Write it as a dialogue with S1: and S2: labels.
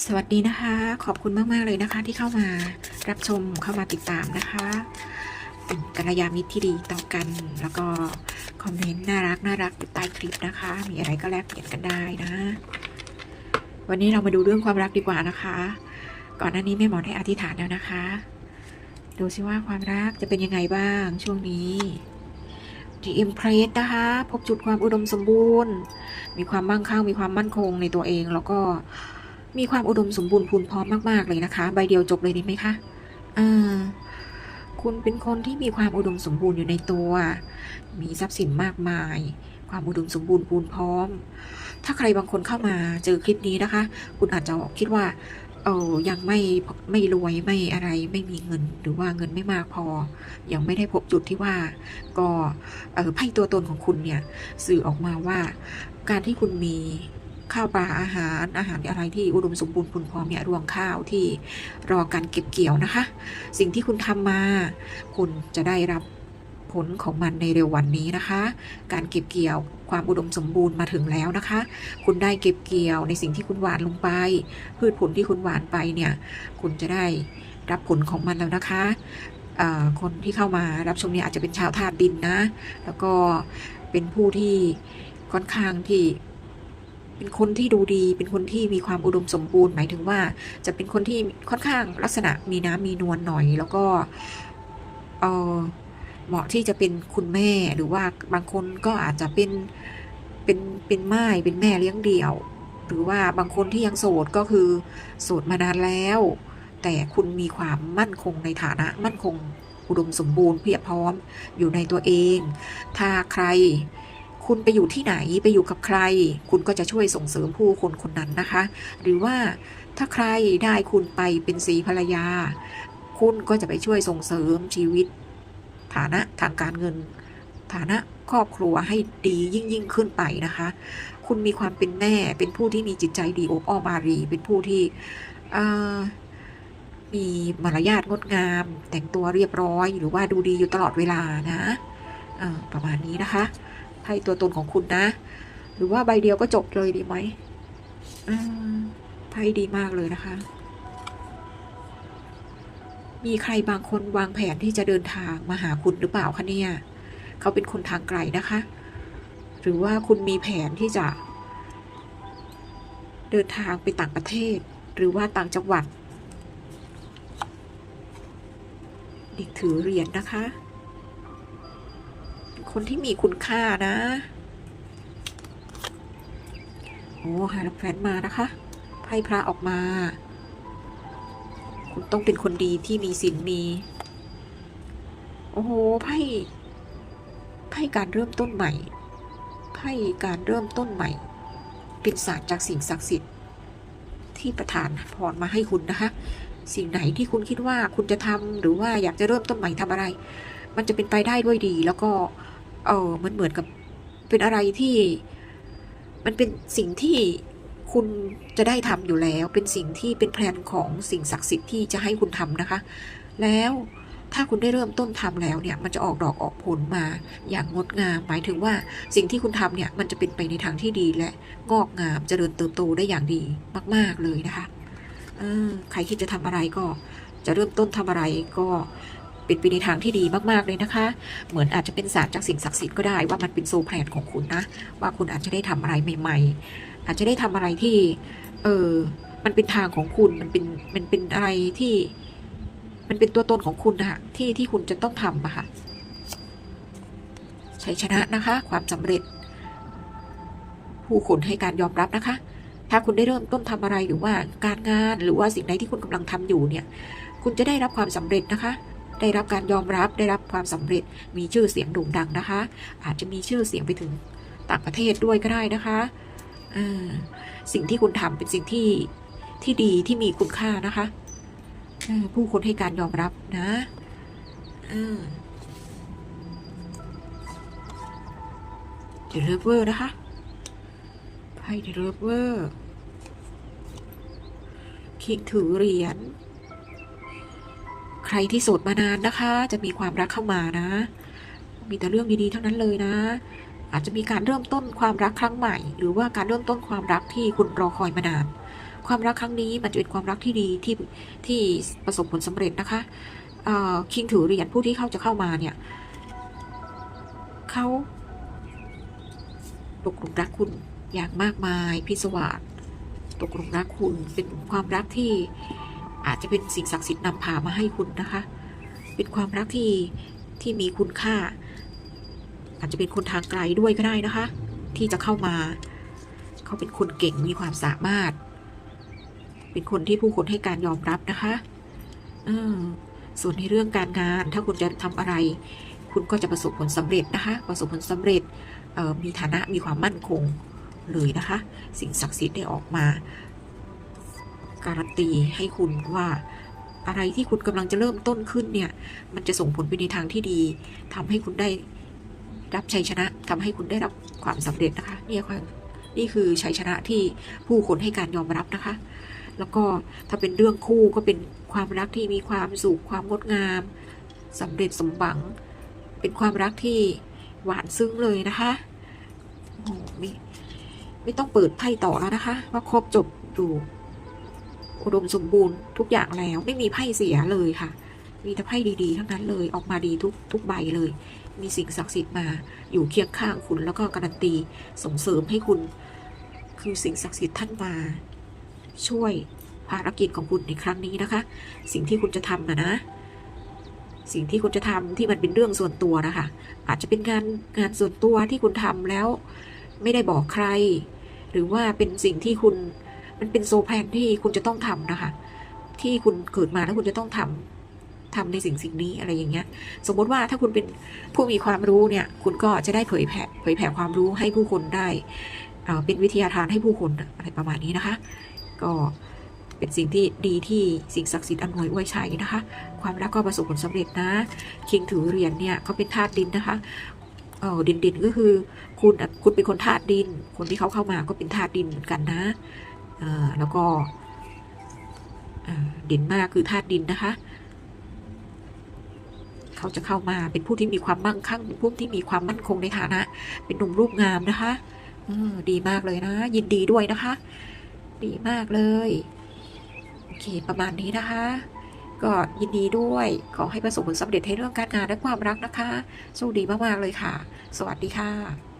S1: สวัสดีนะคะ ขอบคุณมาก ๆ เลยนะคะ ที่เข้ามารับชมเข้ามาติดตามนะคะ เป็นกัลยาณมิตรที่ดีต่อกัน แล้วก็คอมเมนต์น่ารักน่ารักอยู่ใต้คลิปนะคะ มีอะไรก็แลกเปลี่ยนกันได้นะ วันนี้เรามาดูเรื่องความรักดีกว่านะคะ ก่อนหน้านี้แม่หมอได้อธิษฐานแล้วนะคะ ดูซิว่าความรักจะเป็นยังไงบ้างช่วงนี้ The Empress นะคะ พบจุดความอุดมสมบูรณ์ มีความมั่งคั่งมีความมั่นคงในตัวเองแล้วก็ มีความอุดมสมบูรณ์พูนพร้อมมากๆเลยนะคะ ใบเดียวจบเลยดีไหมคะอ่าคุณเป็นคนที่มีความอุดมสมบูรณ์อยู่ในตัว มีทรัพย์สินมากมาย ความอุดมสมบูรณ์พูนพร้อม ถ้าใครบางคนเข้ามาเจอคลิปนี้นะคะ คุณอาจจะคิดว่า เออยังไม่ไม่รวยไม่อะไรไม่มีเงิน หรือว่าเงินไม่มากพอ ยังไม่ได้พบจุดที่ว่า ก็เออไพ่ตัวตนของคุณเนี่ยสื่อออกมาว่า การที่คุณมี ข้าวปลาอาหารอาหารอะไรที่อุดมสมบูรณ์พูนพร้อมเนี่ยรวงข้าวที่รอการเก็บเกี่ยวนะคะ สิ่งที่คุณทำมา คุณจะได้รับผลของมันในเร็ววันนี้นะคะ การเก็บเกี่ยวความอุดมสมบูรณ์มาถึงแล้วนะคะ คุณได้เก็บเกี่ยวในสิ่งที่คุณหวานลงไป พืชผลที่คุณหวานไปเนี่ย คุณจะได้รับผลของมันแล้วนะคะคนที่เข้ามารับชมเนี่ยอาจจะเป็นชาวธาตุดินนะ แล้วก็เป็นผู้ที่ค่อนข้างที่ เป็นคนที่ดูดี เป็นคนที่มีความอุดมสมบูรณ์หมายถึงว่า จะเป็นคนที่ค่อนข้างลักษณะมีน้ำมีนวลหน่อย แล้วก็เออเหมาะที่จะเป็นคุณแม่หรือว่าบางคนก็อาจจะเป็นเป็นเป็นไม้เป็นแม่เลี้ยงเดี่ยว หรือว่าบางคนที่ยังโสดก็คือโสดมานานแล้ว แต่คุณมีความมั่นคงในฐานะมั่นคงอุดมสมบูรณ์เพียบพร้อมอยู่ในตัวเอง ถ้าใคร คุณไปอยู่ที่ไหนไปอยู่กับใคร คุณก็จะช่วยส่งเสริมผู้คนคนนั้นนะคะ หรือว่าถ้าใครได้คุณไปเป็นสีภรรยา คุณก็จะไปช่วยส่งเสริมชีวิต ฐานะทางการเงิน ฐานะครอบครัวให้ดียิ่งยิ่งขึ้นไปนะคะ คุณมีความเป็นแม่เป็นผู้ที่มีจิตใจดีอบอ้อมอารี เป็นผู้ที่มีมารยาทงดงาม แต่งตัวเรียบร้อย หรือว่าดูดีอยู่ตลอดเวลานะประมาณนี้นะคะ ไพ่ตัวตนของคุณนะ หรือว่าใบเดียวก็จบเลยดีไหมไพ่ดีมากเลยนะคะ มีใครบางคนวางแผนที่จะเดินทางมาหาคุณหรือเปล่าคะเนี่ย เขาเป็นคนทางไกลนะคะ หรือว่าคุณมีแผนที่จะ เดินทางไปต่างประเทศ หรือว่าต่างจังหวัด เด็กถือเหรียญนะคะ คนที่มีคุณค่านะ โอ้หาแฟนมานะคะ ไพ่พระออกมา คุณต้องเป็นคนดีที่มีศีลมี โอ้โห ไพ่ ไพ่การเริ่มต้นใหม่ ไพ่การเริ่มต้นใหม่ เป็นศาสตร์จากสิ่งศักดิ์สิทธิ์ ที่ประทานพรมาให้คุณนะคะ สิ่งไหนที่คุณคิดว่าคุณจะทำหรือว่าอยากจะเริ่มต้นใหม่ทำอะไรมันจะเป็นไปได้ด้วยดี แล้วก็ เออมันเหมือนกับเป็นอะไรที่ มันเป็นสิ่งที่คุณจะได้ทำอยู่แล้ว เป็นสิ่งที่เป็นแพลนของสิ่งศักดิ์สิทธิ์ที่จะให้คุณทำนะคะ แล้วถ้าคุณได้เริ่มต้นทำแล้วเนี่ย มันจะออกดอกออกผลมาอย่างงดงาม หมายถึงว่าสิ่งที่คุณทำเนี่ย มันจะเป็นไปในทางที่ดีและงอกงามเจริญเติบโตได้อย่างดีมาก ๆเลยนะคะใครคิดจะทำอะไรก็จะเริ่มต้นทำอะไรก็ เป็นไปในทางที่ดีมากๆเลยนะคะ เหมือนอาจจะเป็นศาสตร์จากสิ่งศักดิ์สิทธิ์ก็ได้ว่ามันเป็นโซแพลนของคุณนะ ว่าคุณอาจจะได้ทำอะไรใหม่ๆ อาจจะได้ทำอะไรที่ เออมันเป็นทางของคุณมันเป็นมันเป็นอะไรที่ มันเป็นตัวตนของคุณนะคะที่ที่คุณจะต้องทำอะค่ะชัยชนะนะคะ ความสำเร็จ ผู้คนให้การยอมรับนะคะ ถ้าคุณได้เริ่มต้นทำอะไรหรือว่าการงานหรือว่าสิ่งใดที่คุณกำลังทำอยู่เนี่ย คุณจะได้รับความสำเร็จนะคะ ได้รับการยอมรับได้รับความสำเร็จมีชื่อเสียงโด่งดังนะคะ อาจจะมีชื่อเสียงไปถึงต่างประเทศด้วยก็ได้นะคะสิ่งที่คุณทำเป็นสิ่งที่ที่ดีที่มีคุณค่านะคะผู้คนให้การยอมรับนะเดลิเวอร์นะคะไพ่เดลิเวอร์คิงถือเหรียญ รที่โสดมานานนะคะ จะมีความรักเข้ามานะ มีแต่เรื่องดีๆทั้งนั้นเลยนะ อาจจะมีการเริ่มต้นความรักครั้งใหม่ หรือว่าการเริ่มต้นความรักที่คุณรอคอยมานาน ความรักครั้งนี้มันจะเป็นความรักที่ดีที่ที่ประสบผลสำเร็จนะคะคิงถือเหรียญผู้ที่เขาจะเข้ามาเนี่ยเขาตกหลุมรักคุณอย่างมากมายพิศวาสตกหลุมรักคุณเป็นความรักที่ อาจจะเป็นสิ่งศักดิ์สิทธิ์นำพามาให้คุณนะคะ เป็นความรักที่ที่มีคุณค่า อาจจะเป็นคนทางไกลด้วยก็ได้นะคะ ที่จะเข้ามา เขาเป็นคนเก่งมีความสามารถ เป็นคนที่ผู้คนให้การยอมรับนะคะอส่วนในเรื่องการงาน ถ้าคุณจะทำอะไร คุณก็จะประสบผลสำเร็จนะคะ ประสบผลสำเร็จมีฐานะมีความมั่นคงเลยนะคะ สิ่งศักดิ์สิทธิ์ได้ออกมา การันตีให้คุณว่าอะไรที่คุณกำลังจะเริ่มต้นขึ้นเนี่ย มันจะส่งผลไปในทางที่ดีทำให้คุณได้รับชัยชนะทำให้คุณได้รับความสำเร็จนะคะนี่ค่ะนี่คือชัยชนะที่ผู้คนให้การยอมรับนะคะ แล้วก็ถ้าเป็นเรื่องคู่ก็เป็นความรักที่มีความสุขความงดงามสำเร็จสมหวัง เป็นความรักที่หวานซึ้งเลยนะคะโอ้ไม่ไม่ต้องเปิดไพ่ต่อแล้วนะคะว่าครบจบดู อุดมสมบูรณ์ทุกอย่างแล้วไม่มีไพ่เสียเลยค่ะ มีแต่ไพ่ดีๆทั้งนั้นเลยออกมาดีทุกทุกใบเลย มีสิ่งศักดิ์สิทธิ์มาอยู่เคียงข้างคุณแล้วก็การันตีส่งเสริมให้คุณ คือสิ่งศักดิ์สิทธิ์ท่านมา ช่วยภารกิจของคุณในครั้งนี้นะคะ สิ่งที่คุณจะทำนะนะสิ่งที่คุณจะทำที่มันเป็นเรื่องส่วนตัวนะคะ อาจจะเป็นงานงานส่วนตัวที่คุณทำแล้ว ไม่ได้บอกใคร หรือว่าเป็นสิ่งที่คุณ มันเป็นโซแพนที่คุณจะต้องทำนะคะ ที่คุณเกิดมาแล้วคุณจะต้องทำทำในสิ่งสิ่งนี้อะไรอย่างเงี้ย สมมติว่าถ้าคุณเป็นผู้มีความรู้เนี่ย คุณก็จะได้เผยแผ่เผยแผ่ความรู้ให้ผู้คนได้เเป็นวิทยาทานให้ผู้คนอะไรประมาณนี้นะคะ ก็เป็นสิ่งที่ดีที่สิ่งศักดิ์สิทธิ์อำนวยอวยชัยนะคะ ความรักก็ประสบผลสำเร็จนะ คิงถือเหรียญเนี่ยเขาเป็นธาตุดินนะคะเออดินดินก็คือคุณคุณเป็นคนธาตุดิน คนที่เขาเข้ามาก็เป็นธาตุดินเหมือนกันนะ แล้วก็อ่าเด่นมากคือธาตุดินนะคะ เขาจะเข้ามาเป็นผู้ที่มีความมั่งคั่งเป็นผู้ที่มีความมั่นคงในฐานะ เป็นหนุ่มรูปงามนะคะดีมากเลยนะ ยินดีด้วยนะคะ ดีมากเลยโอเคประมาณนี้นะคะ ก็ยินดีด้วย ขอให้ประสบผลสำเร็จในเรื่องการงานและความรักนะคะโชคดีมากๆเลยค่ะ สวัสดีค่ะ